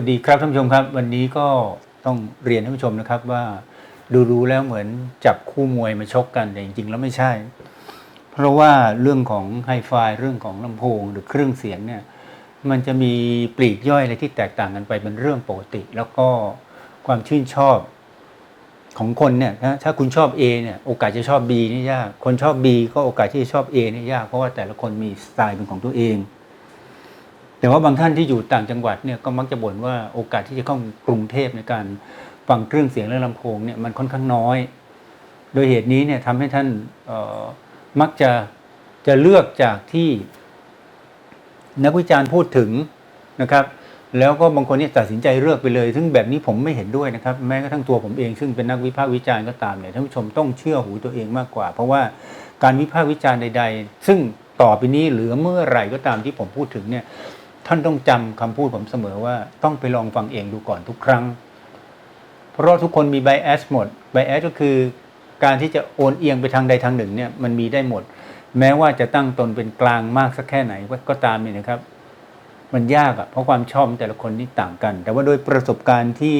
วัสดีครับท่านผู้ชมครับ วันนี้ก็ต้องเรียนท่านผู้ชมนะครับว่าดูรู้แล้วเหมือนจับคู่มวยมาชกกันแต่จริงๆแล้วไม่ใช่ เพราะว่าเรื่องของไฮไฟเรื่องของลำโพงหรือเครื่องเสียงเนี่ยมันจะมีปลีกย่อยอะไรที่แตกต่างกันไปเป็นเรื่องปกติ แล้วก็ความชื่นชอบของคนเนี่ยนะถ้าคุณชอบ A เนี่ยโอกาสจะชอบ B นี่ยากคนชอบ B ก็โอกาสที่จะชอบ A นี่ยากเพราะว่าแต่ละคนมีสไตล์เป็นของตัวเอง แต่ว่าบางท่านที่อยู่ต่างจังหวัดเนี่ยก็มักจะบ่นว่าโอกาสที่จะเข้ากรุงเทพในการฟังเครื่องเสียงและลำโพงเนี่ยมันค่อนข้างน้อย โดยเหตุนี้เนี่ยทำให้ท่านมักจะจะเลือกจากที่นักวิจารณ์พูดถึงนะครับ แล้วก็บางคนเนี่ยตัดสินใจเลือกไปเลย ซึ่งแบบนี้ผมไม่เห็นด้วยนะครับ แม้กระทั่งตัวผมเอง ซึ่งเป็นนักวิพากษ์วิจารณ์ก็ตามเนี่ยท่านผู้ชมต้องเชื่อหูตัวเองมากกว่า เพราะว่าการวิพากษ์วิจารณ์ใด ๆ ซึ่งต่อไปนี้หรือเมื่อไหร่ก็ตามที่ผมพูดถึงเนี่ย ท่านต้องจำคำพูดผมเสมอว่าต้องไปลองฟังเองดูก่อนทุกครั้ง เพราะทุกคนมีไบแอสหมดไบแอสก็คือการที่จะโอนเอียงไปทางใดทางหนึ่งเนี่ยมันมีได้หมด แม้ว่าจะตั้งตนเป็นกลางมากสักแค่ไหนก็ตามเนี่ยนะครับ มันยากอะเพราะความชอบแต่ละคนนี่ต่างกัน แต่ว่าโดยประสบการณ์ที่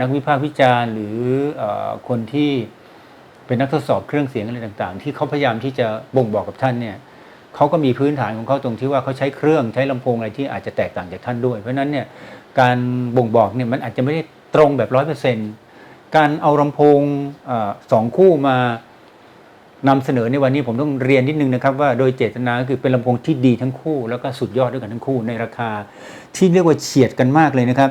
นักวิพากษ์วิจารณ์ หรืออคนที่เป็นนักทดสอบเครื่องเสียงอะไรต่าง ๆ ที่เขาพยายามที่จะบ่งบอกกับท่านเนี่ย เขาก็มีพื้นฐานของเขาตรงที่ว่าเขาใช้เครื่องใช้ลำโพงอะไรที่อาจจะแตกต่างจากท่านด้วย เพราะฉะนั้นเนี่ยการบ่งบอกเนี่ยมันอาจจะไม่ได้ตรงแบบร้อยเปอร์เซ็นต์การเอาลำโพงอสองคู่มานำเสนอในวันนี้ผมต้องเรียนนิดนึงนะครับว่าโดยเจตนาคือเป็นลำโพงที่ดีทั้งคู่ แล้วก็สุดยอดด้วยกันทั้งคู่ในราคา ที่เรียกว่าเฉียดกันมากเลยนะครับ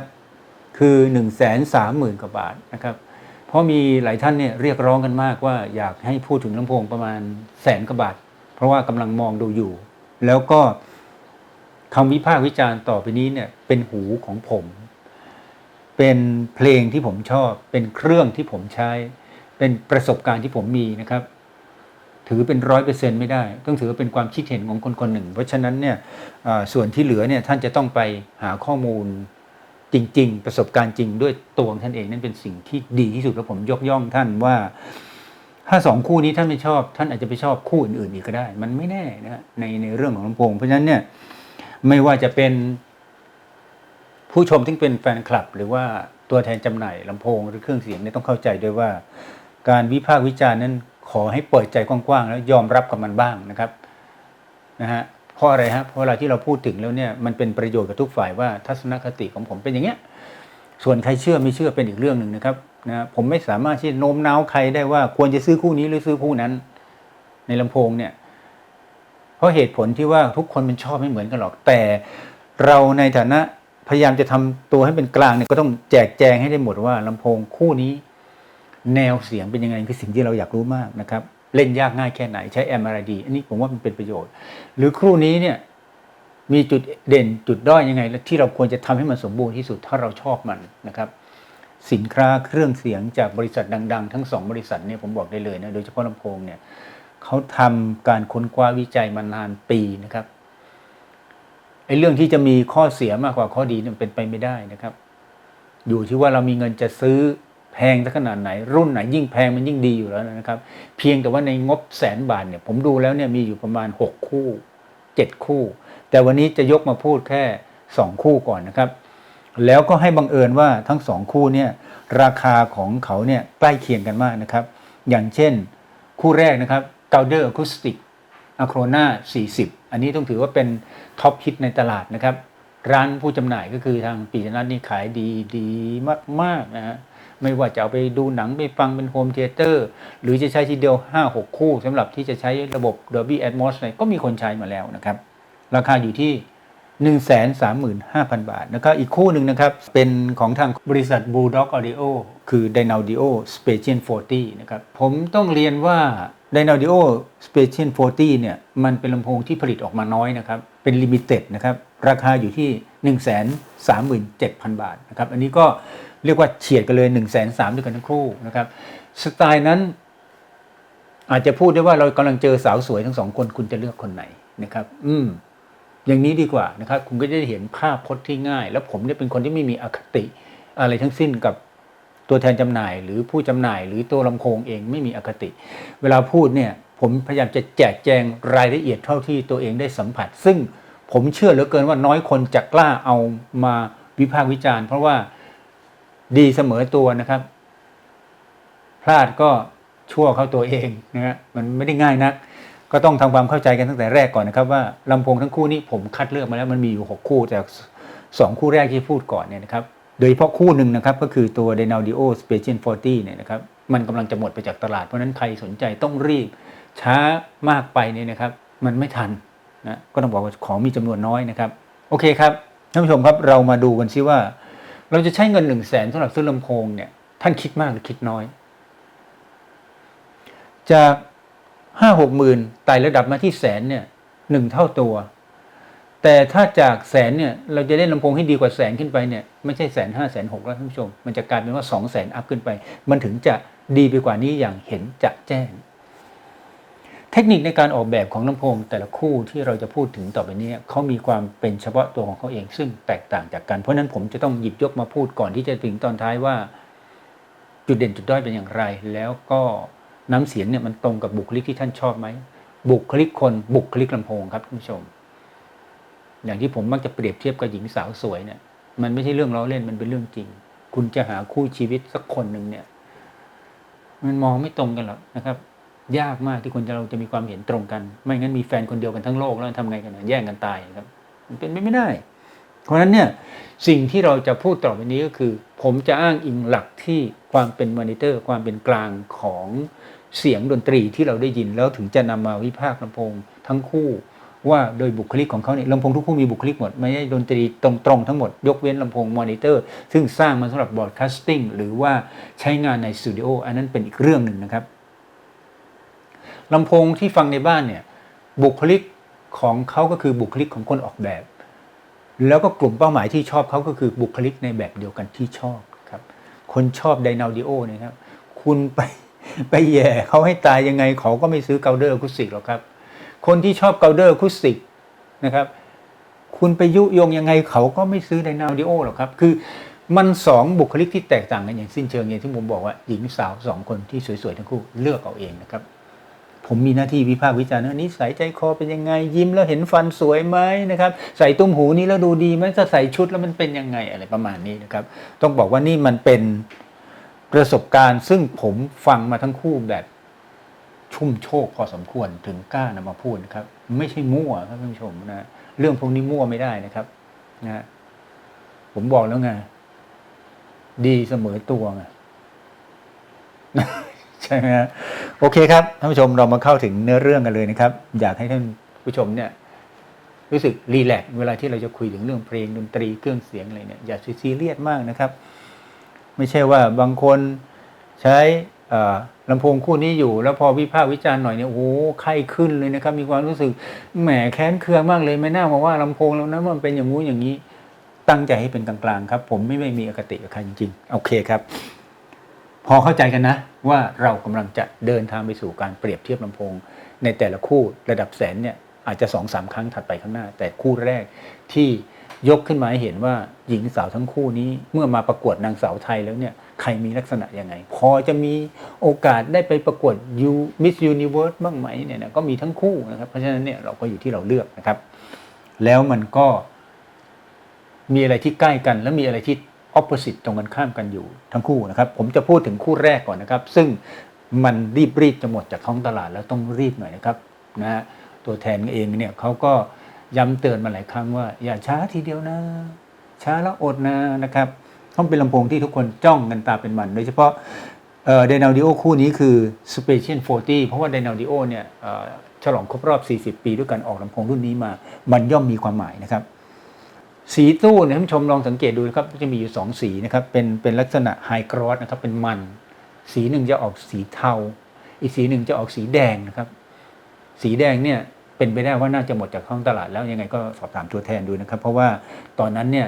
คือ1นึ่งแสนสามหมื่นกว่าบาทนะครับเพราะมีหลายท่านเนี่ยเรียกร้องกันมากว่าอยากให้พูดถึงลำโพงประมาณแสนกว่าบาท เพราะว่ากำลังมองดูอยู่ แล้วก็คำวิพากษ์วิจารณ์ต่อไปนี้เนี่ยเป็นหูของผม เป็นเพลงที่ผมชอบ เป็นเครื่องที่ผมใช้ เป็นประสบการณ์ที่ผมมีนะครับ ถือเป็นร้อยเปอร์เซ็นไม่ได้ ต้องถือว่าเป็นความคิดเห็นของคนคนหนึ่ง เพราะฉะนั้นเนี่ยส่วนที่เหลือเนี่ยท่านจะต้องไปหาข้อมูลจริง ๆ ประสบการณ์จริงด้วยตัวของท่านเองนั่นเป็นสิ่งที่ดีที่สุดแล้วผมยกย่องท่านว่า ถ้าสองคู่นี้ท่านไม่ชอบ ท่านอาจจะไปชอบคู่อื่น ๆ อีกก็ได้ มันไม่แน่นะในในเรื่องของลำโพง เพราะฉะนั้นเนี่ยไม่ว่าจะเป็นผู้ชมที่เป็นแฟนคลับ หรือว่าตัวแทนจำหน่ายลำโพงหรือเครื่องเสียงเนี่ยต้องเข้าใจด้วยว่า การวิพากษ์วิจารณ์นั้นขอให้เปิดใจกว้างๆแล้วยอมรับกับมันบ้างนะครับนะฮะเพราะอะไรฮะเพราะเวลาที่เราพูดถึงแล้วเนี่ยมันเป็นประโยชน์กับทุกฝ่ายว่าทัศนคติของผมเป็นอย่างเงี้ยส่วนใครเชื่อไม่เชื่อเป็นอีกเรื่องหนึ่งนะครับ นะผมไม่สามารถที่โน้มน้าวใครได้ว่าควรจะซื้อคู่นี้หรือซื้อคู่นั้น ในลำโพงเนี่ย เพราะเหตุผลที่ว่าทุกคนมันชอบไม่เหมือนกันหรอก แต่เราในฐานะพยายามจะทำตัวให้เป็นกลางเนี่ยก็ต้องแจกแจงให้ได้หมดว่าลำโพงคู่นี้ แนวเสียงเป็นยังไงคือสิ่งที่เราอยากรู้มากนะครับ เล่นยากง่ายแค่ไหนใช้แอมอะไรดี อันนี้ผมว่ามันเป็นประโยชน์ หรือคู่นี้เนี่ยมีจุดเด่นจุดด้อยยังไง และที่เราควรจะทำให้มันสมบูรณ์ที่สุดถ้าเราชอบมันนะครับ สินค้าเครื่องเสียงจากบริษัทดัง ๆ ทั้งสองบริษัทเนี่ยผมบอกได้เลยนะโดยเฉพาะลำโพงเนี่ยเขาทำการค้นคว้าวิจัยมานานปีนะครับไอ้เรื่องที่จะมีข้อเสียมากกว่าข้อดีเนี่ยมันเป็นไปไม่ได้นะครับ อยู่ที่ว่าเรามีเงินจะซื้อแพงสักขนาดไหน รุ่นไหนยิ่งแพงมันยิ่งดีอยู่แล้วนะครับ เพียงแต่ว่าในงบแสนบาทเนี่ย ผมดูแล้วเนี่ยมีอยู่ประมาณ 6 คู่ 7 คู่ แต่วันนี้จะยกมาพูดแค่ 2 คู่ก่อนนะครับ แล้วก็ให้บังเอิญว่าทั้งสองคู่เนี่ยราคาของเขาเนี่ยใกล้เคียงกันมากนะครับ อย่างเช่นคู่แรกนะครับ g a u d e r Acoustic a c r o n a 40 อันนี้ต้องถือว่าเป็นท็อปฮิตในตลาดนะครับ ร้านผู้จำหน่ายก็คือทางปีชนัทนี่ขายดีดีมาก ๆ นะฮะไม่ว่าจะเอาไปดูหนังไปฟังเป็นโฮมเทเตอร์หรือจะใช้ทีเดียว 5-6 คู่สำหรับที่จะใช้ระบบ Dolby Atmos เนี่ยก็มีคนใช้มาแล้วนะครับ ราคาอยู่ที่ 135,000 บาทแล้วก็อีกคู่หนึ่งนะครับ เป็นของทางบริษัท Bulldog Audio คือ Dynaudio Special 40 นะครับ ผมต้องเรียนว่า Dynaudio Special 40 เนี่ย มันเป็นลำโพงที่ผลิตออกมาน้อยนะครับ เป็นลิมิเต็ดนะครับ ราคาอยู่ที่ 137,000 บาทนะครับ อันนี้ก็เรียกว่าเฉียดกันเลย 1 3 0 0 0 0ด้วยกันทั้งคู่นะครับ สไตล์นั้น อาจจะพูดได้ว่าเรากำลังเจอสาวสวยทั้งสองคนคุณจะเลือกคนไหนนะครับ อืม อย่างนี้ดีกว่านะครับคุณก็จะได้เห็นภาพพจน์ที่ง่าย แล้วผมเนี่ยเป็นคนที่ไม่มีอคติอะไรทั้งสิ้นกับตัวแทนจำหน่าย หรือผู้จำหน่าย หรือตัวลำโพงเองไม่มีอคติ เวลาพูดเนี่ยผมพยายามจะแจกแจงรายละเอียดเท่าที่ตัวเองได้สัมผัส ซึ่งผมเชื่อเหลือเกินว่าน้อยคนจะกล้าเอามาวิพากษ์วิจารณ์ เพราะว่าดีเสมอตัวนะครับ พลาดก็ชั่วเข้าตัวเองนะฮะมันไม่ได้ง่ายนัก ก็ต้องทำความเข้าใจกันตั้งแต่แรกก่อนนะครับว่าลำโพงทั้งคู่นี้ผมคัดเลือกมาแล้วมันมีอยู่ 6 คู่แต่สองคู่แรกที่พูดก่อนเนี่ยนะครับโดยเฉพาะคู่หนึ่งนะครับก็คือตัว d e n a u d i o Special 40เนี่ยนะครับมันกำลังจะหมดไปจากตลาดเพราะฉะนั้นใครสนใจต้องรีบ ช้ามากไปเนี่ยนะครับมันไม่ทันนะก็ต้องบอกว่าของมีจำนวนน้อยนะครับโอเคครับท่านผู้ชมครับเรามาดูกันซิว่า เราจะใช้เงินหนึ่งแสนสำหรับซื้อลำโพงเนี่ยท่านคิดมากหรือคิดน้อย จาก ห้าหกหมื่นไต่ระดับมาที่แสนเนี่ยหนึ่งเท่าตัว แต่ถ้าจากแสนเนี่ยเราจะได้ลำโพงให้ดีกว่าแสนขึ้นไปเนี่ยไม่ใช่แสนห้าแสนหกแล้วท่านผู้ชม มันจะกลายเป็นว่าสองแสนอัพขึ้นไป มันถึงจะดีไปกว่านี้อย่างเห็นจะแจ้ง เทคนิคในการออกแบบของลำโพงแต่ละคู่ที่เราจะพูดถึงต่อไปนี้เขามีความเป็นเฉพาะตัวของเขาเอง ซึ่งแตกต่างจากกันเพราะฉะนั้นผมจะต้องหยิบยกมาพูดก่อนที่จะถึงตอนท้ายว่า จุดเด่นจุดด้อยเป็นอย่างไร แล้วก็ น้ำเสียงเนี่ยมันตรงกับบุคลิกที่ท่านชอบไหมบุคลิกคนบุคลิกลำโพงครับท่านผู้ชม อย่างที่ผมมักจะเปรียบเทียบกับหญิงสาวสวยเนี่ย มันไม่ใช่เรื่องล้อเล่นมันเป็นเรื่องจริง คุณจะหาคู่ชีวิตสักคนหนึ่งเนี่ย มันมองไม่ตรงกันหรอกนะครับ ยากมากที่คนจะเราจะมีความเห็นตรงกัน ไม่งั้นมีแฟนคนเดียวกันทั้งโลกแล้วทำไงกันนะแย่งกันตายครับ มันเป็นไปไม่ได้ เพราะฉะนั้นเนี่ยสิ่งที่เราจะพูดต่อไปนี้ก็คือ ผมจะอ้างอิงหลักที่ความเป็นมอนิเตอร์ ความเป็นกลางของ เสียงดนตรีที่เราได้ยินแล้วถึงจะนำมาวิพากษ์ลำโพงทั้งคู่ว่าโดยบุคลิกของเขาเนี่ยลำโพงทุกคู่มีบุคลิกหมด ไม่ใช่ดนตรีตรงๆทั้งหมด ยกเว้นลำโพงมอนิเตอร์ ซึ่งสร้างมาสำหรับบอร์ดคาสติ้งหรือว่าใช้งานในสตูดิโออันนั้นเป็นอีกเรื่องหนึ่งนะครับลำโพงที่ฟังในบ้านเนี่ยบุคลิกของเขาก็คือบุคลิกของคนออกแบบ แล้วก็กลุ่มเป้าหมายที่ชอบเขาก็คือบุคลิกในแบบเดียวกันที่ชอบครับคนชอบไดนาดิโอเนี่ยครับคุณไป ไปแย่เขาให้ตายยังไงเขาก็ไม่ซื้อเกาเดอร์อคุสิกหรอกครับ คนที่ชอบเกาเดอร์อคุสิกนะครับ คุณไปยุยงยังไงเขาก็ไม่ซื้อไดนาดิโอหรอกครับ คือมันสองบุคลิกที่แตกต่างกันอย่างสิ้นเชิงอย่างที่ผมบอกว่าหญิงสาวสองคนที่สวยๆทั้งคู่เลือกเอาเองนะครับ ผมมีหน้าที่วิพากษ์วิจารณ์ว่านิสัยใจคอเป็นยังไง ยิ้มแล้วเห็นฟันสวยไหมนะครับ ใส่ตุ้มหูนี้แล้วดูดีไหมถ้าใส่ชุดแล้วมันเป็นยังไงอะไรประมาณนี้นะครับ ต้องบอกว่านี่มันเป็น ประสบการณ์ซึ่งผมฟังมาทั้งคู่แบบชุ่มโชคพอสมควรถึงกล้านำมาพูดครับ ไม่ใช่มั่วครับท่านผู้ชมนะเรื่องพวกนี้มั่วไม่ได้นะครับนะผมบอกแล้วไงดีเสมอตัวไงใช่ไหมฮะโอเคครับท่านผู้ชมเรามาเข้าถึงเนื้อเรื่องกันเลยนะครับ อยากให้ท่านผู้ชมเนี่ย รู้สึกรีแลกเวลาที่เราจะคุยถึงเรื่องเพลงดนตรีเครื่องเสียงอะไรเนี่ยอย่าซีเรียสมากนะครับ ไม่ใช่ว่าบางคนใช้ลำโพงคู่นี้อยู่ แล้วพอวิพากษ์วิจารณ์หน่อยเนี่ยโอ้โหไข้ขึ้นเลยนะครับ มีความรู้สึกแหมแค้นเคืองมากเลยไม่น่ามาว่าลำโพงแล้วนะมันเป็นอย่างงู้นอย่างนี้ ตั้งใจให้เป็นกลางๆครับ ผมไม่ไม่มีอคติกับใครจริงๆโอเคครับ พอเข้าใจกันนะ ว่าเรากำลังจะเดินทางไปสู่การเปรียบเทียบลำโพง ในแต่ละคู่ระดับแสนเนี่ยอาจจะสองสามครั้งถัดไปข้างหน้า แต่คู่แรกที่ ยกขึ้นมาให้เห็นว่าหญิงสาวทั้งคู่นี้เมื่อมาประกวดนางสาวไทยแล้วเนี่ยใครมีลักษณะยังไง พอจะมีโอกาสได้ไปประกวดยูมิสยูนิเวิร์สบ้างไหมเนี่ยนะก็มีทั้งคู่นะครับ เพราะฉะนั้นเนี่ยเราก็อยู่ที่เราเลือกนะครับ แล้วมันก็มีอะไรที่ใกล้กัน และมีอะไรที่ opposite ตรงกันข้ามกันอยู่ทั้งคู่นะครับ ผมจะพูดถึงคู่แรกก่อนนะครับ ซึ่งมันรีบรีบจะหมดจากท้องตลาดแล้วต้องรีบหน่อยนะครับนะฮะตัวแทนเองเนี่ยเขาก็ ย้ำเตือนมาหลายครั้งว่า อย่าช้าทีเดียวนะ ช้าแล้วอดนะนะครับต้องเป็นลำโพงที่ทุกคนจ้องกันตาเป็นมัน โดยเฉพาะเดน a ลดิโอคู่นี้คือ Special 40 เพราะว่า d ด n ลดิโอเนี่ยฉลองครบรอบ 40 ปีด้วยการออกลำโพงรุ่นนี้มา มันย่อมมีความหมายนะครับ สีตู้นี่ยท่านชมลองสังเกตดูนะครับจะมีอยู่สองสีนะครับ เป็นเป็นลักษณะไฮกรอสนะครับเป็นมัน สีหนึ่งจะออกสีเทา อีกสีหนึ่งจะออกสีแดงนะครับ สีแดงเนี่ย เป็นไปได้ว่าน่าจะหมดจากท้องตลาดแล้วยังไงก็สอบถามตัวแทนดูนะครับ เพราะว่าตอนนั้นเนี่ย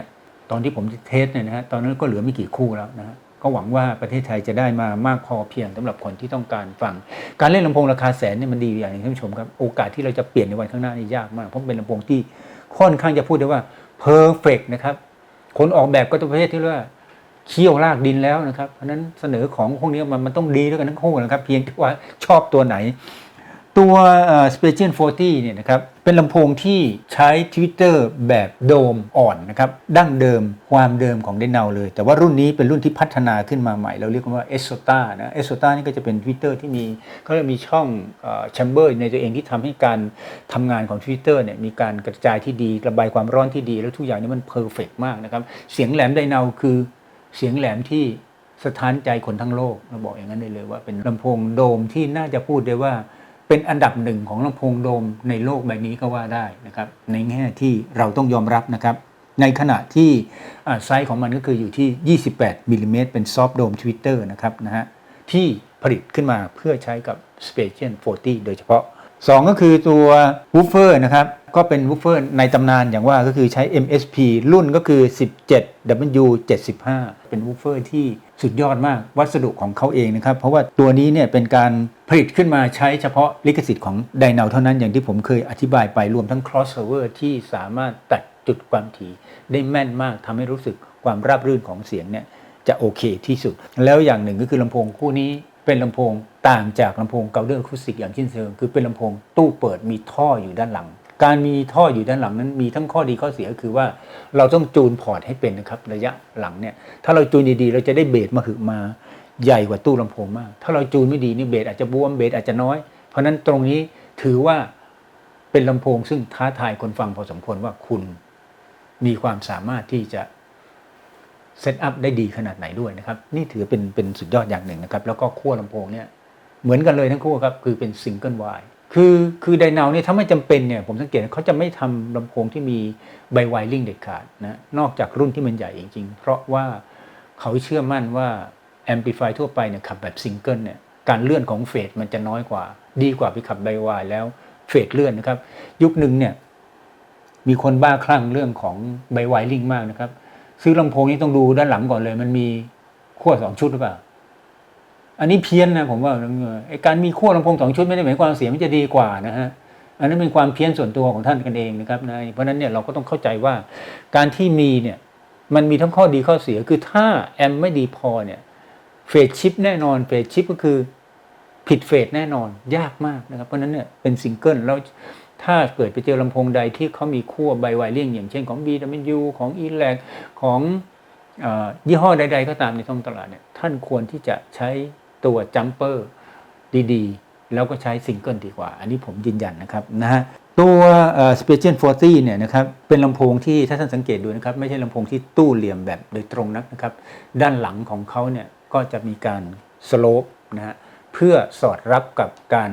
ตอนที่ผมเทสเนี่ยนะฮะตอนนั้นก็เหลือไม่กี่คู่แล้วนะฮะก็หวังว่าประเทศไทยจะได้มามากพอเพียงสำหรับคนที่ต้องการฟัง การเล่นลำโพงราคาแสนเนี่ยมันดีอย่างนึงท่านผู้ชมครับโอกาสที่เราจะเปลี่ยนในวันข้างหน้านี่ยากมากเพราะเป็นลำโพงที่ค่อนข้างจะพูดได้ว่าเพอร์เฟกนะครับคนออกแบบก็ตัวประเภทที่เรียกว่าเคี่ยวลากดินแล้วนะครับเพราะนั้นเสนอของพวกนี้มันมันต้องดีด้วยกันทั้งคู่นะครับ เพียงว่าชอบตัวไหน ตัว Spatial 40เนี่ยนะครับเป็นลำโพงที่ใช้ทวิตเตอร์แบบโดมอ่อนนะครับดั้งเดิมความเดิมของเดนเนาเลย แต่ว่ารุ่นนี้เป็นรุ่นที่พัฒนาขึ้นมาใหม่ เราเรียกว่า e s o t a นะ e s o t a นี่ก็จะเป็นทวิตเตอร์ที่มีเขาเรียกมีช่องแชมเบอร์ในตัวเองที่ทำให้การทำงานของทวิตเตอร์เนี่ยมีการกระจายที่ดีระบายความร้อนที่ดี แล้วทุกอย่างนี่มันเพอร์เฟกมากนะครับเสียงแหลมไดเนาคือเสียงแหลมที่สถานใจคนทั้งโลกเราบอกอย่างนั้นได้เลยว่าเป็นลำโพงโดมที่น่าจะพูดได้ว่า เป็นอันดับหนึ่งของลำโพงโดมในโลกใบนี้ก็ว่าได้นะครับในแง่ที่เราต้องยอมรับนะครับ ในขณะที่ไซส์ของมันก็คืออยู่ที่ 28มิลลิเมตรเป็นซอฟต์โดมทวิตเตอร์นะครับนะฮะที่ผลิตขึ้นมาเพื่อใช้กับ Spatial 40 โดยเฉพาะ 2 ก็คือตัววูฟเฟอร์นะครับก็เป็นวูฟเฟอร์ในตำนานอย่างว่าก็คือใช้ MSP รุ่นก็คือ 17W75 เป็นวูฟเฟอร์ที่สุดยอดมากวัสดุของเขาเองนะครับ เพราะว่าตัวนี้เนี่ยเป็นการผลิตขึ้นมาใช้เฉพาะลิขสิทธิ์ของไดนาเท่านั้นอย่างที่ผมเคยอธิบายไปรวมทั้ง crossover ที่สามารถตัดจุดความถี่ได้แม่นมากทำให้รู้สึกความราบรื่นของเสียงเนี่ยจะโอเคที่สุด แล้วอย่างหนึ่งก็คือลำโพงคู่นี้ เป็นลำโพงต่างจากลำโพงเกาเดอร์คูสิกอย่างเช่นเดิมคือเป็นลำโพงตู้เปิดมีท่ออยู่ด้านหลัง การมีท่ออยู่ด้านหลังนั้นมีทั้งข้อดีข้อเสียคือว่าเราต้องจูนพอร์ตให้เป็นนะครับระยะหลังเนี่ยถ้าเราจูนดีๆเราจะได้เบสมาหึมาใหญ่กว่าตู้ลำโพงมาก ถ้าเราจูนไม่ดีนี่เบสอาจจะบวมเบสอาจจะน้อย เพราะฉะนั้นตรงนี้ถือว่าเป็นลำโพงซึ่งท้าทายคนฟังพอสมควรว่าคุณมีความสามารถที่จะ เซตอัพได้ดีขนาดไหนด้วยนะครับนี่ถือเป็นเป็นสุดยอดอย่างหนึ่งนะครับแล้วก็ขั้วลำโพงเนี่ยเหมือนกันเลยทั้งคู่ครับคือเป็นซิงเกิลไวคือคือไดนาเนี่ยถ้าไม่จำเป็นเนี่ยผมสังเกตเขาจะไม่ทำลำโพงที่มีใบไวริงเด็ดขาดนะนอกจากรุ่นที่มันใหญ่จริงๆ เพราะว่าเขาเชื่อมั่นว่าแอมพลิฟายทั่วไปเนี่ยขับแบบซิงเกิลเนี่ยการเลื่อนของเฟสมันจะน้อยกว่า ดีกว่าไปขับใบไวแล้วเฟสเลื่อนนะครับ ยุคหนึ่งเนี่ยมีคนบ้าคลั่งเรื่องของใบไวริงมากนะครับ ซื้อลำโพงนี้ต้องดูด้านหลังก่อนเลย มันมีขั้วสองชุดหรือเปล่า อันนี้เพี้ยนนะผมว่าไอการมีขั้วลำโพงสองชุดไม่ได้หมายความเสียงมันจะดีกว่านะฮะอันนั้นเป็นความเพี้ยนส่วนตัวของท่านกันเองนะครับนะเพราะนั้นเนี่ยเราก็ต้องเข้าใจว่าการที่มีเนี่ยมันมีทั้งข้อดีข้อเสียคือถ้าแอมไม่ดีพอเนี่ยเฟสชิปแน่นอนเฟสชิปก็คือผิดเฟสแน่นอนยากมากนะครับ เพราะฉะนั้นเนี่ยเป็นซิงเกิลแล้ว ถ้าเกิดไปเจอลำโพงใดที่เขามีขั้วใบไวเลี่ยงอย่างเช่นของ BW ของ e l a c ของอยี่ห้อใด ๆ ก็ตามในท้องตลาดเนี่ยท่านควรที่จะใช้ตัวจัมเปอร์ดีๆ แล้วก็ใช้ซิงเกิลดีกว่า อันนี้ผมยืนยันนะครับนะฮะตัวเอ่อ Spatial 40เนี่ยนะครับเป็นลำโพงที่ถ้าท่านสังเกตดูนะครับ ไม่ใช่ลำโพงที่ตู้เหลี่ยมแบบโดยตรงนักนะครับ ด้านหลังของเขาเนี่ยก็จะมีการสโลปนะฮะเพื่อสอดรับกับการ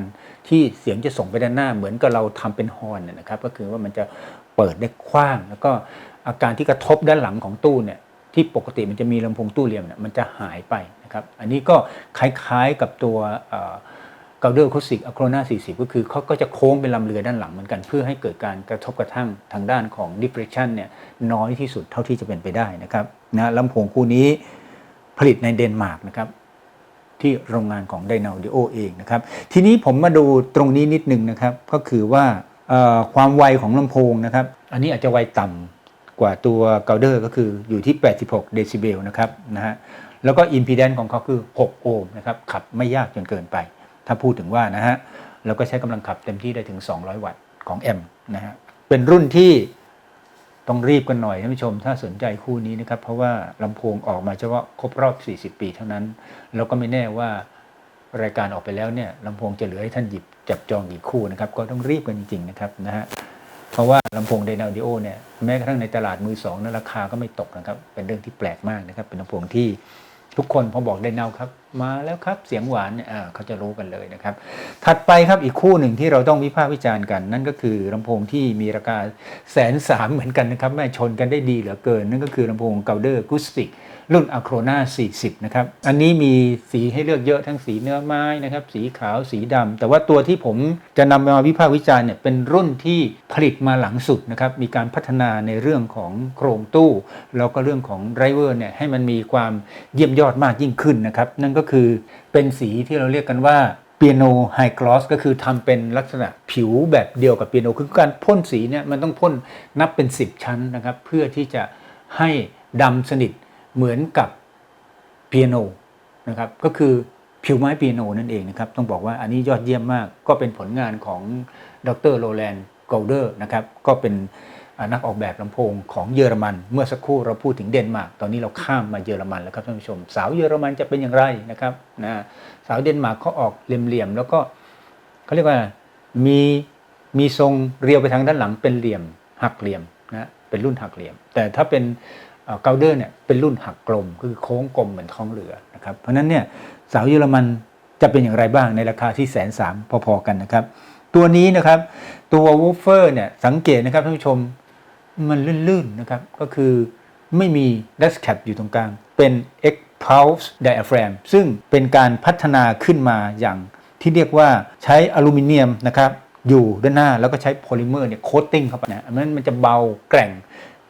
ที่เสียงจะส่งไปด้านหน้าเหมือนกับเราทำเป็นฮอนนะครับ ก็คือว่ามันจะเปิดได้กว้าง แล้วก็อาการที่กระทบด้านหลังของตู้เนี่ยที่ปกติมันจะมีลำโพงตู้เหลี่ยมเนี่ยมันจะหายไปนะครับอันนี้ก็คล้ายๆกับตัวเกาเดอร์คูสิกอะโครนา40 ก็คือเขาก็จะโค้งเป็นลำเรือด้านหลังเหมือนกัน เพื่อให้เกิดการกระทบกระทั่งทางด้านของ diffraction เนี่ยน้อยที่สุดเท่าที่จะเป็นไปได้นะครับนะลำโพงคู่นี้ผลิตในเดนมาร์กนะครับ ที่โรงงานของ d y n a u d i o เองนะครับ ทีนี้ผมมาดูตรงนี้นิดนึงนะครับ ก็คือว่าความไวของลำโพงนะครับ อันนี้อาจจะไวต่ำกว่าตัวเกาเดอร์ก็คืออยู่ที่ 86 เดซิเบลนะครับนะฮะแล้วก็อิมพีแดนซ์ของเขาคือ 6 โอห์มนะครับขับไม่ยากจนเกินไป ถ้าพูดถึงว่านะฮะแล้วก็ใช้กำลังขับเต็มที่ได้ถึง 200 วัตต์ของแอมป์นะฮะเป็นรุ่นที่ ต้องรีบกันหน่อยท่านผู้ชม ถ้าสนใจคู่นี้นะครับ เพราะว่าลำโพงออกมาเฉพาะครบรอบ 40 ปีเท่านั้น แล้วก็ไม่แน่ว่ารายการออกไปแล้วเนี่ยลำโพงจะเหลือให้ท่านหยิบจับจองกี่คู่นะครับ ก็ต้องรีบกันจริงๆนะครับนะฮะเพราะว่าลำโพงไดนาดิโอเนี่ยแม้กระทั่งในตลาดมือสองนั้นราคาก็ไม่ตกนะครับ เป็นเรื่องที่แปลกมากนะครับ เป็นลำโพงที่ทุกคนพอบอกไดนาครับ มาแล้วครับเสียงหวานเนี่ยเขาจะรู้กันเลยนะครับ ถัดไปครับอีกคู่หนึ่งที่เราต้องวิพากษ์วิจารณ์กัน นั่นก็คือลำโพงที่มีราคาแสนสามเหมือนกันนะครับแม่ชนกันได้ดีเหลือเกิน นั่นก็คือลำโพงเกาเดอร์กุสติกรุ่นอะโครนา40 นะครับ อันนี้มีสีให้เลือกเยอะทั้งสีเนื้อไม้นะครับ สีขาว สีดำแต่ว่าตัวที่ผมจะนำมาวิพากษ์วิจารณ์เนี่ยเป็นรุ่นที่ผลิตมาหลังสุดนะครับ มีการพัฒนาในเรื่องของโครงตู้ แล้วก็เรื่องของไดรเวอร์เนี่ยให้มันมีความเยี่ยมยอดมากยิ่งขึ้นนะครับ นั่นก็คือเป็นสีที่เราเรียกกันว่าเปียโนไฮกลอสก็คือทำเป็นลักษณะผิวแบบเดียวกับเปียโนคือการพ่นสีเนี่ยมันต้องพ่นนับเป็น 10 ชั้นนะครับเพื่อที่จะให้ดำสนิทเหมือนกับเปียโนนะครับก็คือผิวไม้เปียโนนั่นเองนะครับต้องบอกว่าอันนี้ยอดเยี่ยมมากก็เป็นผลงานของดรโรแลนด์โกลเดอร์นะครับก็เป็น นักออกแบบลำโพงของเยอรมันเมื่อสักครู่เราพูดถึงเดนมาร์กตอนนี้เราข้ามมาเยอรมันแล้วครับท่านผู้ชม สาวเยอรมันจะเป็นอย่างไรนะครับนะสาวเดนมาร์กเขาออกเหลี่ยมๆแล้วก็เขาเรียกว่ามีมีทรงเรียวไปทางด้านหลังเป็นเหลี่ยมหักเหลี่ยมนะเป็นรุ่นหักเหลี่ยม แต่ถ้าเป็นเกลเดอร์เนี่ยเป็นรุ่นหักกลมคือโค้งกลมเหมือนท้องเรือนะครับเพราะฉะนั้นเนี่ยสาวเยอรมันจะเป็นอย่างไรบ้างในราคาที่แสนสามพอๆกันนะครับ ตัวนี้นะครับตัววูฟเฟอร์เนี่ยสังเกตนะครับท่านผู้ชม มันลื่นๆนะครับ ก็คือไม่มี dust cap อยู่ตรงกลาง เป็น X pulse diaphragm ซึ่งเป็นการพัฒนาขึ้นมาอย่างที่เรียกว่าใช้อลูมิเนียมนะครับอยู่ด้านหน้าแล้วก็ใช้โพลิเมอร์เนี่ยโคตติ้งเข้าไปนะอันนั้นมันจะเบาแกร่ง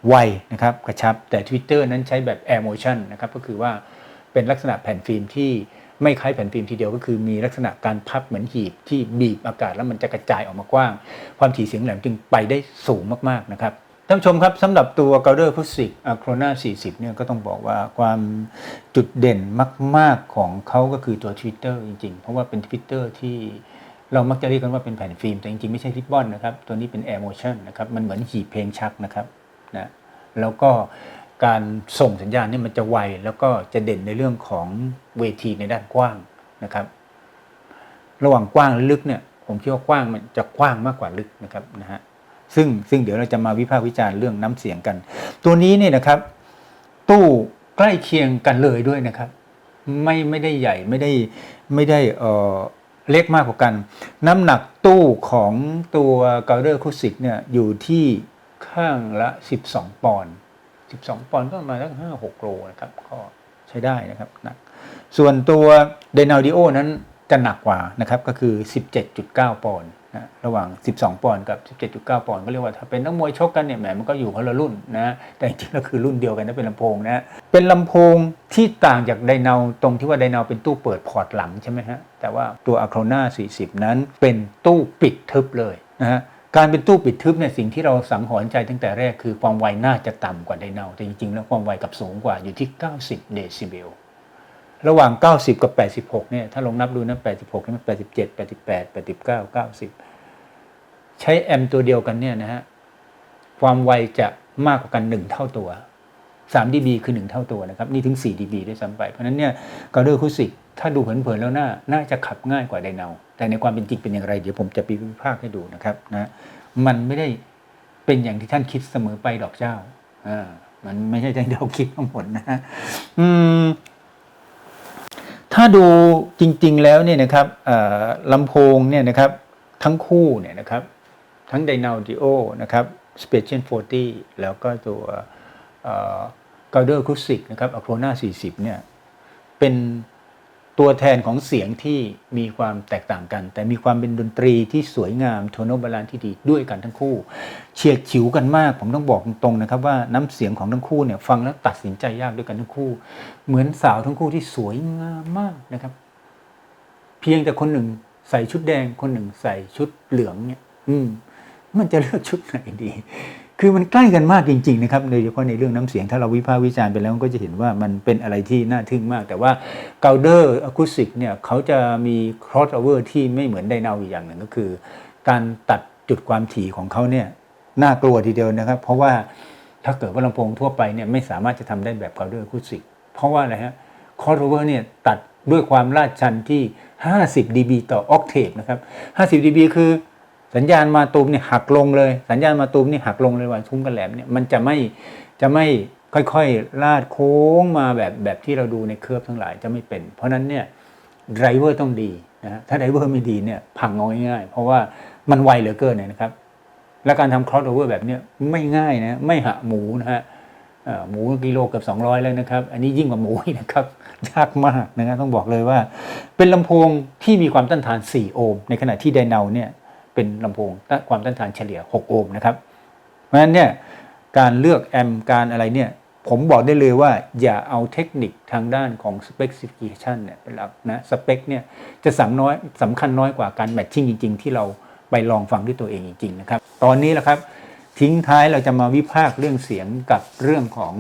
ไวนะครับกระชับแต่ Twitter นั้นใช้แบบ air motion นะครับก็คือว่าเป็นลักษณะแผ่นฟิล์มที่ไม่คล้ายแผ่นฟิล์มทีเดียวก็คือมีลักษณะการพับเหมือนหีบที่บีบอากาศแล้วมันจะกระจายออกมากว้าง ความถี่เสียงแหลมจึงไปได้สูงมากๆนะครับ ท่านผู้ชมครับสำหรับตัว g a l d e r Acoustic Acrona 40เนี่ยก็ต้องบอกว่าความจุดเด่นมาก ๆ ของเขาก็คือตัว Twitter จริง ๆ เพราะว่าเป็น Twitter ที่เรามักจะเรียกกันว่าเป็นแผ่นฟิล์ม แต่จริง ๆ ไม่ใช่ริบบอนนะครับ ตัวนี้เป็น Air Motion นะครับ มันเหมือนหีบเพลงชักนะครับนะแล้วก็การส่งสัญญาณเนี่ยมันจะไว แล้วก็จะเด่นในเรื่องของเวทีในด้านกว้างนะครับ ระหว่างกว้างและลึกเนี่ยผมคิดว่ากว้างมันจะกว้างมากกว่าลึกนะครับนะฮะ ซึ่งซึ่งเดี๋ยวเราจะมาวิพากษ์วิจารณ์เรื่องน้ำเสียงกัน ตัวนี้เนี่ยนะครับ ตู้ใกล้เคียงกันเลยด้วยนะครับ ไม่ไม่ได้ใหญ่ไม่ได้ไม่ได้เออเล็กมากกว่ากัน น้ำหนักตู้ของตัว g a l d e r คุสิกเนี่ยอยู่ที่ข้างละ 12 ปอนด์12 ปอนด์ก็ประมาณสัก5 6โลนะครับ ก็ใช้ได้นะครับหนักส่วนตัว d e n a u d i o นั้นจะหนักกว่านะครับก็คือ 17.9 ปอนด์น ระหว่าง 12 ปอนด์กับ 17.9 ปอนด์ก็เรียกว่าถ้าเป็นนักมวยชกกันเนี่ยแหมมันก็อยู่คนละรุ่นนะแต่จริงๆแล้วคือรุ่นเดียวกันนะเป็นลำโพงนะเป็นลำโพงที่ต่างจากไดนาตรงที่ว่าไดนาเป็นตู้เปิดพอร์ตหลังใช่ไหมฮะแต่ว่าตัว a c r o n a 40 นั้นเป็นตู้ปิดทึบเลยนะฮะการเป็นตู้ปิดทึบเนี่ยสิ่งที่เราสังหรณ์ใจตั้งแต่แรกคือความไวน่าจะต่ำกว่าไดนาแต่จริงๆแล้วความไวกับสูงกว่าอยู่ที่ 90 เดซิเบล ระหว่าง 90 กับ 86 เนี่ย ถ้าลองนับดูนะ86 นี่มัน 87 88 89 90 ใช้แอมป์ตัวเดียวกันเนี่ยนะฮะ ความไวจะมากกว่ากัน 1 เท่าตัว 3 dB คือ 1 เท่าตัวนะครับ นี่ถึง 4 dB ด้วยซ้ำไป เพราะนั้นเนี่ยกาเดอร์คูสิกถ้าดูเผินๆแล้วน่า น่าจะขับง่ายกว่าไดนาแต่ในความเป็นจริงเป็นอย่างไร เดี๋ยวผมจะไปวิพากให้ดูนะครับนะ มันไม่ได้เป็นอย่างที่ท่านคิดเสมอไปดอกเจ้า อ่า มันไม่ใช่ที่เราคิดทั้งหมดนะฮะ อืม ถ้าดูจริงๆแล้วเนี่ยนะครับลำโพงเนี่ยนะครับทั้งคู่เนี่ยนะครับทั้ง d y n a u d i o นะครับ Special 40 แล้วก็ตัวเอ่อ g a l d e r Acoustic นะครับ Acrona 40เนี่ยเป็น ตัวแทนของเสียงที่มีความแตกต่างกัน แต่มีความเป็นดนตรีที่สวยงามโทนบาลานที่ดีด้วยกันทั้งคู่ เฉียดฉิวกันมาก ผมต้องบอกตรงๆนะครับว่าน้ำเสียงของทั้งคู่เนี่ยฟังแล้วตัดสินใจยากด้วยกันทั้งคู่ เหมือนสาวทั้งคู่ที่สวยงามมากนะครับ เพียงแต่คนหนึ่งใส่ชุดแดงคนหนึ่งใส่ชุดเหลืองเนี่ย อืม มันจะเลือกชุดไหนดี คือมันใกล้กันมากจริงๆนะครับโดยเฉพาะในเรื่องน้ำเสียงถ้าเราวิพากษ์วิจารณ์ไปแล้วก็จะเห็นว่ามันเป็นอะไรที่น่าทึ่งมาก แต่ว่า g a l d e r Acoustic เนี่ยเขาจะมี crossover ที่ไม่เหมือนไดนาวอีกอย่างหนึ่งก็คือ การตัดจุดความถี่ของเขาเนี่ยน่ากลัวทีเดียวนะครับ เพราะว่าถ้าเกิดว่าลำโพงทั่วไปเนี่ยไม่สามารถจะทำได้แบบ g a l d e r Acoustic เพราะว่าอะไรฮะ crossover เนี่ยตัดด้วยความลาดชันที่ 50 dB ต่อ octave นะครับ 50 dB คือ สัญญาณมาตูมเนี่ยหักลงเลย สัญญาณมาตูมนี่หักลงเลยว่าทุ่มกันแหลมเนี่ยมันจะไม่จะไม่ค่อยๆ ลาดโค้งมาแบบแบบที่เราดูในเครือบทั้งหลายจะไม่เป็น เพราะนั้นเนี่ยไดรเวอร์ต้องดีนะฮะถ้าไดรเวอร์ไม่ดีเนี่ยพังเอาง่ายๆเพราะว่ามันไวเหลือเกินเนี่ยนะครับ และการทำ cross over แบบเนี้ยไม่ง่ายนะไม่หะหมูนะฮะหมูกิโลเกือบ200 แล้วนะครับ อันนี้ยิ่งกว่าหมูนะครับยากมากนะครับต้องบอกเลยว่า เป็นลำโพงที่มีความต้านทาน 4 โอห์มในขณะที่ไดนาเนี่ย เป็นลำโพงความต้านทานเฉลี่ย 6 โอห์มนะครับ เพราะฉะนั้นเนี่ยการเลือกแอมการอะไรเนี่ยผมบอกได้เลยว่าอย่าเอาเทคนิคทางด้านของ specification เนี่ยเป็นหลักนะสเปคเนี่ยจะสำน้อยสำคัญน้อยกว่าการแมทชิ่งจริง ๆ ที่เราไปลองฟังด้วยตัวเองจริง ๆ นะครับ ตอนนี้แหละครับทิ้งท้ายเราจะมาวิพากษ์เรื่องเสียงกับเรื่องของ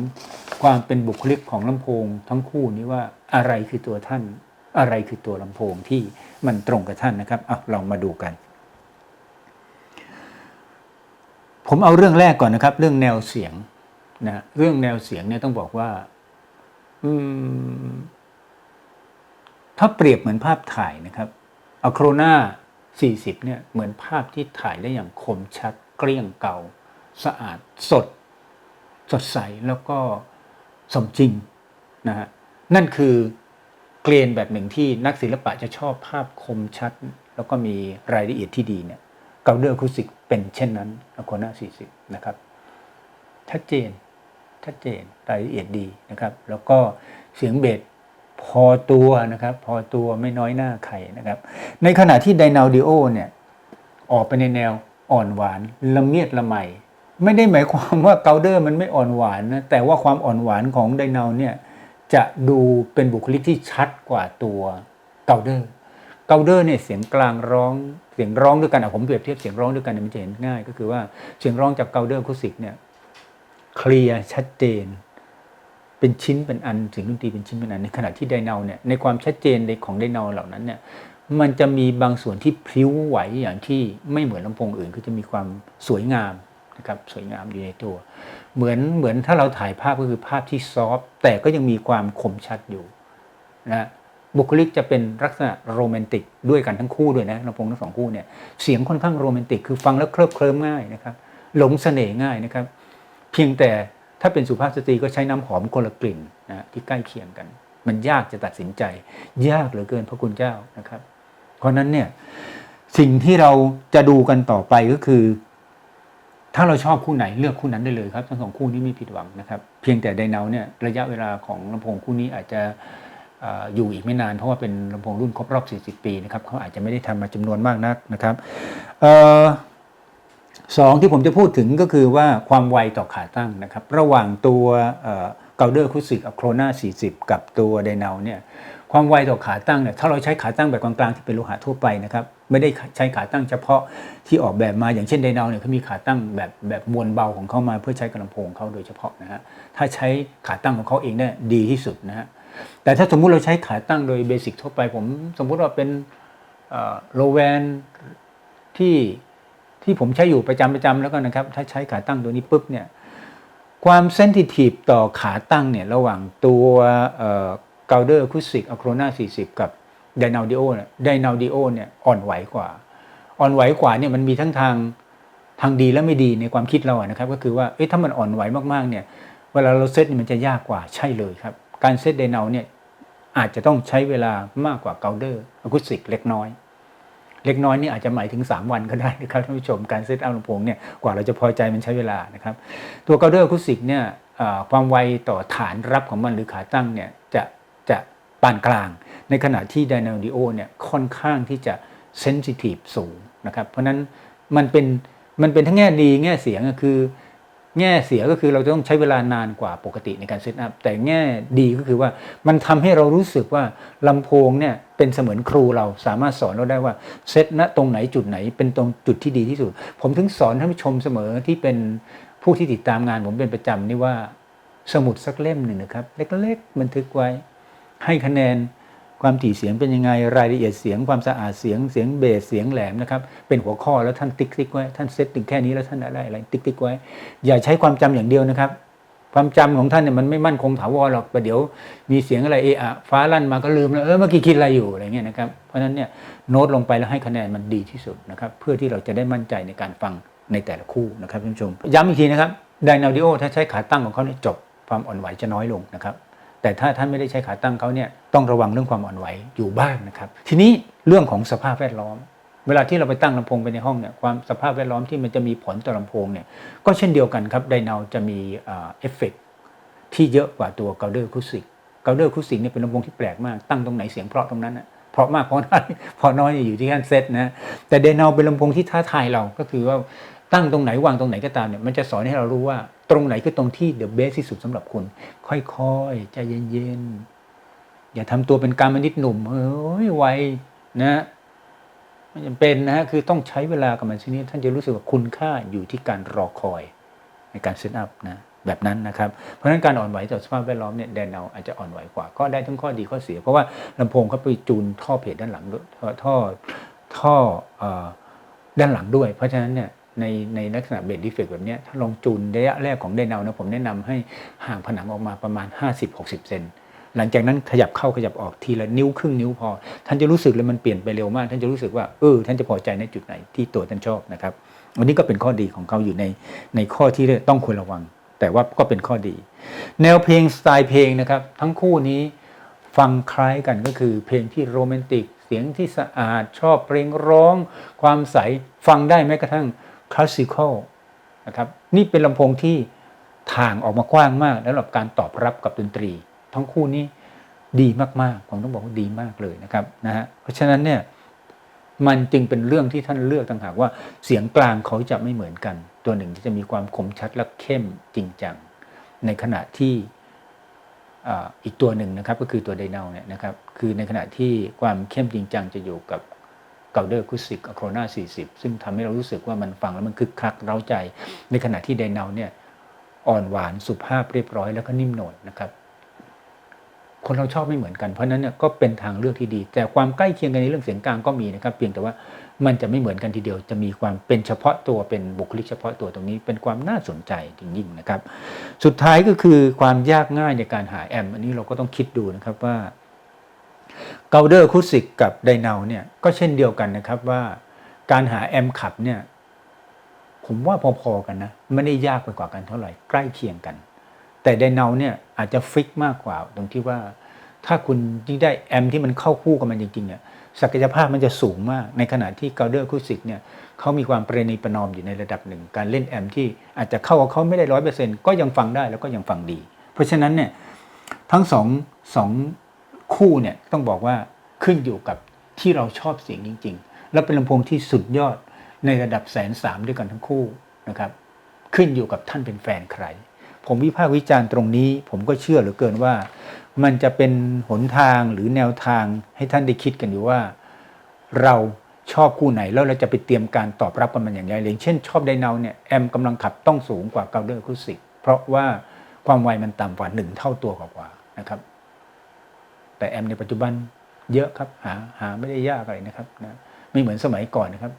ความเป็นบุคลิกของลำโพง ทั้งคู่นี้ว่าอะไรคือตัวท่าน อะไรคือตัวลำโพงที่มันตรงกับท่านนะครับเอาลองมาดูกัน ผมเอาเรื่องแรกก่อนนะครับ เรื่องแนวเสียงนะเรื่องแนวเสียงเนี่ยต้องบอกว่า อืม ถ้าเปรียบเหมือนภาพถ่ายนะครับเอาโครนา40 เนี่ย เหมือนภาพที่ถ่ายได้อย่างคมชัด เกลี้ยงเก่า สะอาดสด สดใสแล้วก็สมจริงนะฮะนั่นคือเกลียนแบบหนึ่งที่นักศิลปะจะชอบภาพคมชัด แล้วก็มีรายละเอียดที่ดีเนี่ยเกาเดอร์คูสิก เป็นเช่นนั้นโคนา40นะครับชัดเจนชัดเจนรายละเอียดดีนะครับ แล้วก็เสียงเบสพอตัวนะครับ พอตัวไม่น้อยหน้าใครนะครับ ในขณะที่ไดนาดิโอเนี่ยออกไปในแนวอ่อนหวานละเมียดละไมไม่ได้หมายความว่าเกาเดอร์มันไม่อ่อนหวานนะแต่ว่าความอ่อนหวานของไดนาเนี่ยจะดูเป็นบุคลิกที่ชัดกว่าตัวเกาเดอร์ เกาเดอร์เนี่ยเสียงกลางร้องเสียงร้องด้วยกันอะผมเปรียบเทียบเสียงร้องด้วยกันมันจะเห็นง่าย ก็คือว่าเสียงร้องจากเกาเดอร์คุสิกเนี่ยเคลียร์ชัดเจน เป็นชิ้นเป็นอันเสียงดนตรีเป็นชิ้นเป็นอันในขณะที่ไดนาเนี่ยในความชัดเจนในของไดนาเหล่านั้นเนี่ยมันจะมีบางส่วนที่พลิ้วไหวอย่างที่ไม่เหมือนลำโพงอื่นคือจะมีความสวยงามนะครับสวยงามอยู่ในตัว เหมือนเหมือนถ้าเราถ่ายภาพก็คือภาพที่ซอฟต์แต่ก็ยังมีความคมชัดอยู่นะ บุคลิกจะเป็นลักษณะโรแมนติกด้วยกันทั้งคู่ด้วยนะลำโพงทั้งสองคู่เนี่ยเสียงค่อนข้างโรแมนติกคือฟังแล้วเคลิบเคลิ้มง่ายนะครับหลงเสน่ห์ง่ายนะครับ เพียงแต่ถ้าเป็นสุภาพสตรีก็ใช้น้ำหอมคนละกลิ่นนะที่ใกล้เคียงกัน มันยากจะตัดสินใจ ยากเหลือเกินพระคุณเจ้านะครับ เพราะนั้นเนี่ยสิ่งที่เราจะดูกันต่อไปก็คือ ถ้าเราชอบคู่ไหนเลือกคู่นั้นได้เลยครับ ทั้งสองคู่นี้ไม่ผิดหวังนะครับ เพียงแต่ไดนาเนี่ยระยะเวลาของลำโพงคู่นี้อาจจะ อยู่อีกไม่นานเพราะว่าเป็นลำโพงรุ่นครบรอบ 40 ปีนะครับเขาอาจจะไม่ได้ทำมาจำนวนมากนักนะครับออสองที่ผมจะพูดถึงก็คือว่าความไวต่อขาตั้งนะครับ ระหว่างตัวเกาเดอร์คุสิกอะโครนา40 กับตัวไดนาเนี่ยความไวต่อขาตั้งเนี่ยถ้าเราใช้ขาตั้งแบบกลางๆที่เป็นโลหะทั่วไปนะครับไม่ได้ใช้ขาตั้งเฉพาะที่ออกแบบมาอย่างเช่นไดนาเนี่ยเขามีขาตั้งแบบแบบมวลเบาของเขามาเพื่อใช้กับลำโพงเขาโดยเฉพาะนะฮะถ้าใช้ขาตั้งของเขาเองเนี่ยดีที่สุดนะฮะ แต่ถ้าสมมุติเราใช้ขาตั้งโดยเบสิกทั่วไปผมสมมุติว่าเป็นโลแวนที่ที่ผมใช้อยู่ประจำประจำแล้วก็นะครับ ถ้าใช้ขาตั้งตัวนี้ปุ๊บเนี่ยความเซนซิทีฟต่อขาตั้งเนี่ยระหว่างตัวเกาเดอร์คุสิกอะโครนา40 กับไดนาดิโอเนี่ยไดนาดิโอเนี่ยอ่อนไหวกว่า อ่อนไหวกว่าเนี่ยมันมีทั้งทางทางดีและไม่ดีในความคิดเราอะนะครับ ก็คือว่าเอ้ยถ้ามันอ่อนไหวมากๆเนี่ยเวลาเราเซตมันจะยากกว่าใช่เลยครับ การเซตไดนาเนี่ย อาจจะต้องใช้เวลามากกว่าเกาเดอร์อะคูสติกเล็กน้อย เล็กน้อยนี่อาจจะหมายถึง 3 วันก็ได้นะครับท่านผู้ชมการเซตอัพลำโพงเนี่ยกว่าเราจะพอใจมันใช้เวลานะครับตัวเกาเดอร์อะคูสติกเนี่ยความไวต่อฐานรับของมันหรือขาตั้งเนี่ยจะจะปานกลาง ในขณะที่ไดนาดิโอเนี่ยค่อนข้างที่จะเซนซิทีฟสูงนะครับเพราะนั้นมันเป็นมันเป็นทั้งแง่ดีแง่เสียงก็คือ แง่เสียก็คือเราจะต้องใช้เวลานานกว่าปกติในการเซตอัพแต่แง่ดีก็คือว่ามันทำให้เรารู้สึกว่าลำโพงเนี่ยเป็นเสมือนครูเราสามารถสอนเราได้ว่าเซตณตรงไหนจุดไหนเป็นตรงจุดที่ดีที่สุด ผมถึงสอนท่านผู้ชมเสมอที่เป็นผู้ที่ติดตามงาน ผมเป็นประจำนี่ว่าสมุดสักเล่มหนึ่งนะครับ เล็กๆบันทึกไว้ให้คะแนน ความถี่เสียงเป็นยังไงรายละเอียดเสียงความสะอาดเสียงเสียงเบสเสียงแหลมนะครับเป็นหัวข้อแล้วท่านติ๊กติ๊กไว้ท่านเซตถึงแค่นี้แล้วท่านอะไรอะไรติ๊กติ๊กไว้ อย่าใช้ความจำอย่างเดียวนะครับ ความจำของท่านเนี่ยมันไม่มั่นคงถาวรหรอกประเดี๋ยวมีเสียงอะไรเอะอฟ้าลั่นมาก็ลืมแล้วเออเมื่อกี้คิดอะไรอยู่อะไรเงี้ยนะครับเพราะฉะนั้นเนี่ยโน้ตลงไปแล้วให้คะแนนมันดีที่สุดนะครับเพื่อที่เราจะได้มั่นใจในการฟังในแต่ละคู่นะครับท่านผู้ชมย้ำอีกทีนะครับไดนาดิโอถ้าใช้ขาตั้งของเขาเนี่ยจบความอ่อนไหวจะน้อยลงนะครับ แต่ถ้าท่านไม่ได้ใช้ขาตั้งเขาเนี่ยต้องระวังเรื่องความอ่อนไหวอยู่บ้างนะครับ ทีนี้เรื่องของสภาพแวดล้อม เวลาที่เราไปตั้งลำโพงไปในห้องเนี่ยความสภาพแวดล้อมที่มันจะมีผลต่อลำโพงเนี่ยก็เช่นเดียวกันครับไดนาจะมีเอฟเฟกที่เยอะกว่าตัวเกาเดอร์คูสิกเกาเดอร์คูสิกเนี่ยเป็นลำโพงที่แปลกมากตั้งตรงไหนเสียงเพราะตรงนั้นนะเพราะมากเพราะน้อยเพราะน้อยอยู่ที่ขั้นเซตนะแต่ไดนาเป็นลำโพงที่ท้าทายเราก็คือว่าตั้งตรงไหนวางตรงไหนก็ตามเนี่ยมันจะสอนให้เรารู้ว่า ตรงไหนคือตรงที่เดอะเบสที่สุดสำหรับคุณ ค่อยๆใจเย็นๆอย่าทำตัวเป็นการมนิดหนุ่มเฮ้ยไวนะไม่จำเป็นนะฮะคือต้องใช้เวลากับมันชนิดท่านจะรู้สึกว่าคุณค่าอยู่ที่การรอคอยในการเซตอัพนะแบบนั้นนะครับ เพราะฉะนั้นการอ่อนไหวต่อสภาพแวดล้อมเนี่ยแดนเนาอาจจะอ่อนไหวกว่า ก็ได้ทั้งข้อดีข้อเสีย เพราะว่าลำโพงเขาไปจูนท่อเพจด้านหลังด้วยท่อท่อท่อเอ่อด้านหลังด้วย เพราะฉะนั้นเนี่ย ในในลักษณะเบสดีเฟกแบบนี้ถ้าลองจูนระยะแรกของไดเนานะผมแนะนำให้ห่างผนังออกมาประมาณ 50-60 เซนหลังจากนั้นขยับเข้าขยับออกทีละนิ้วครึ่งนิ้วพอ ท่านจะรู้สึกเลยมันเปลี่ยนไปเร็วมาก ท่านจะรู้สึกว่าเออท่านจะพอใจในจุดไหนที่ตัวท่านชอบนะครับวันนี้ก็เป็นข้อดีของเขาอยู่ในในข้อที่ต้องควรระวัง แต่ว่าก็เป็นข้อดี แนวเพลงสไตล์เพลงนะครับ ทั้งคู่นี้ฟังคล้ายกันก็คือเพลงที่โรแมนติกเสียงที่สะอาดชอบเพลงร้อง ความใสฟังได้แม้กระทั่ง คลาสสิคอลนะครับนี่เป็นลำโพงที่ทางออกมากว้างมากสำหรับการตอบรับกับดนตรี ทั้งคู่นี้ดีมากๆผมต้องบอกว่าดีมากเลยนะครับนะฮะเพราะฉะนั้นเนี่ยมันจึงเป็นเรื่องที่ท่านเลือกต่างหากว่าเสียงกลางเขาจะไม่เหมือนกัน ตัวหนึ่งที่จะมีความคมชัดและเข้มจริงจัง ในขณะที่อ,อีกตัวหนึ่งนะครับก็คือตัวไดเนาเนี่ยนะครับคือในขณะที่ความเข้มจริงจังจะอยู่กับ เกาเดอร์คุสิกอโครนา40 ซึ่งทำให้เรารู้สึกว่ามันฟังแล้วมันคึกคักเร้าใจ ในขณะที่ไดนาเนี่ยอ่อนหวานสุภาพเรียบร้อยแล้วก็นิ่มนวลนะครับ คนเราชอบไม่เหมือนกันเพราะนั้นเนี่ยก็เป็นทางเลือกที่ดี แต่ความใกล้เคียงกันในเรื่องเสียงกลางก็มีนะครับ เพียงแต่ว่ามันจะไม่เหมือนกันทีเดียวจะมีความเป็นเฉพาะตัวเป็นบุคลิกเฉพาะตัวตรงนี้เป็นความน่าสนใจจริงๆนะครับ สุดท้ายก็คือความยากง่ายในการหาแอมป์อันนี้เราก็ต้องคิดดูนะครับว่า เกาเดอร์คูสิกกับไดนาเนี่ยก็เช่นเดียวกันนะครับว่าการหาแอมขับเนี่ยผมว่าพอๆกันนะไม่ได้ยากไปกว่ากันเท่าไหร่ใกล้เคียงกัน แต่ไดนาเนี่ยอาจจะฟิกมากกว่า ตรงที่ว่าถ้าคุณยิ่งได้แอมที่มันเข้าคู่กับมันจริงๆเนี่ยศักยภาพมันจะสูงมาก ในขณะที่เกาเดอร์คูสิกเนี่ยเขามีความประนีประนอมอยู่ในระดับหนึ่ง การเล่นแอมที่อาจจะเข้ากับเขาไม่ได้ร้อยเปอร์เซ็นต์ก็ยังฟังได้แล้วก็ยังฟังดี เพราะฉะนั้นเนี่ยทั้งสองสอง คู่เนี่ยต้องบอกว่าขึ้นอยู่กับที่เราชอบเสียงจริง ๆ แล้วเป็นลำโพงที่สุดยอดในระดับแสนสามด้วยกันทั้งคู่นะครับ ขึ้นอยู่กับท่านเป็นแฟนใคร ผมวิพากษ์วิจารณ์ตรงนี้ ผมก็เชื่อเหลือเกินว่า มันจะเป็นหนทางหรือแนวทางให้ท่านได้คิดกันอยู่ว่า เราชอบคู่ไหนแล้วเราจะไปเตรียมการตอบรับกับมันอย่างไรอย่างเช่น ชอบไดนาเนี่ยแอมกำลังขับต้องสูงกว่าเกาเดอร์คูสิกเพราะว่าความไวมันต่ำกว่าหนึ่งเท่าตัวกว่านะครับ แต่แอมในปัจจุบันเยอะครับหาหาไม่ได้ยากอะไรนะครับนะไม่เหมือนสมัยก่อนนะครับ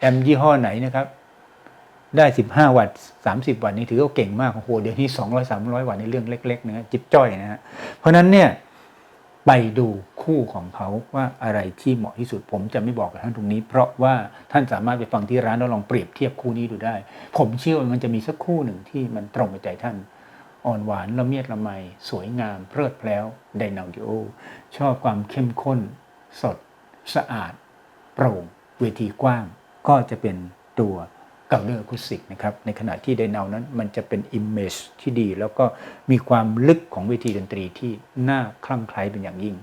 แอมยี่ห้อไหนนะครับ ได้ 15 วัตต์30 วัตต์นี่ถือว่าเก่งมากโอ้โหเดี๋ยวนี้ 200 300 วัตต์ในเรื่องเล็กๆนะจิบจ้อยนะฮะเพราะฉะนั้นเนี่ยไปดูคู่ของเขาว่าอะไรที่เหมาะที่สุดผมจะไม่บอกกับท่านตรงนี้ เพราะว่าท่านสามารถไปฟังที่ร้านแล้วลองเปรียบเทียบคู่นี้ดูได้ ผมเชื่อว่ามันจะมีสักคู่หนึ่งที่มันตรงกับใจท่าน อ่อนหวานละเมียดละไม สวยงาม เพลิดเพล้วไดนาดิโอ ชอบความเข้มข้น สด สะอาด โปร่ง เวทีกว้าง ก็จะเป็นตัวเกาเลอร์คุสิกนะครับ ในขณะที่ไดนานั้นมันจะเป็นอิมเมจที่ดี แล้วก็มีความลึกของเวทีดนตรีที่น่าคลั่งไคล้เป็นอย่างยิ่ง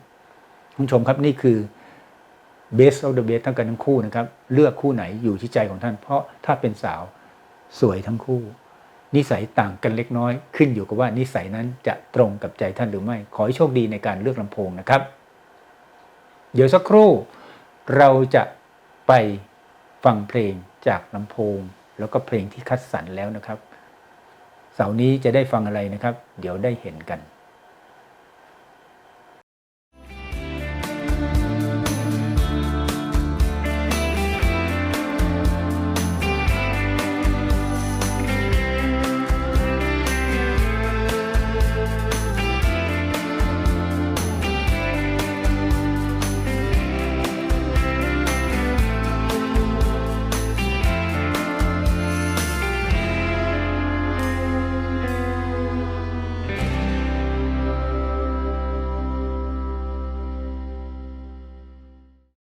คุณผู้ชมครับนี่คือ best of the best ทั้งกันทั้งคู่นะครับ เลือกคู่ไหนอยู่ที่ใจของท่าน เพราะถ้าเป็นสาวสวยทั้งคู่ นิสัยต่างกันเล็กน้อย ขึ้นอยู่กับว่านิสัยนั้นจะตรงกับใจท่านหรือไม่ ขอให้โชคดีในการเลือกลำโพงนะครับ เดี๋ยวสักครู่เราจะไปฟังเพลงจากลำโพง แล้วก็เพลงที่คัดสรรแล้วนะครับ เสาร์นี้จะได้ฟังอะไรนะครับ เดี๋ยวได้เห็นกัน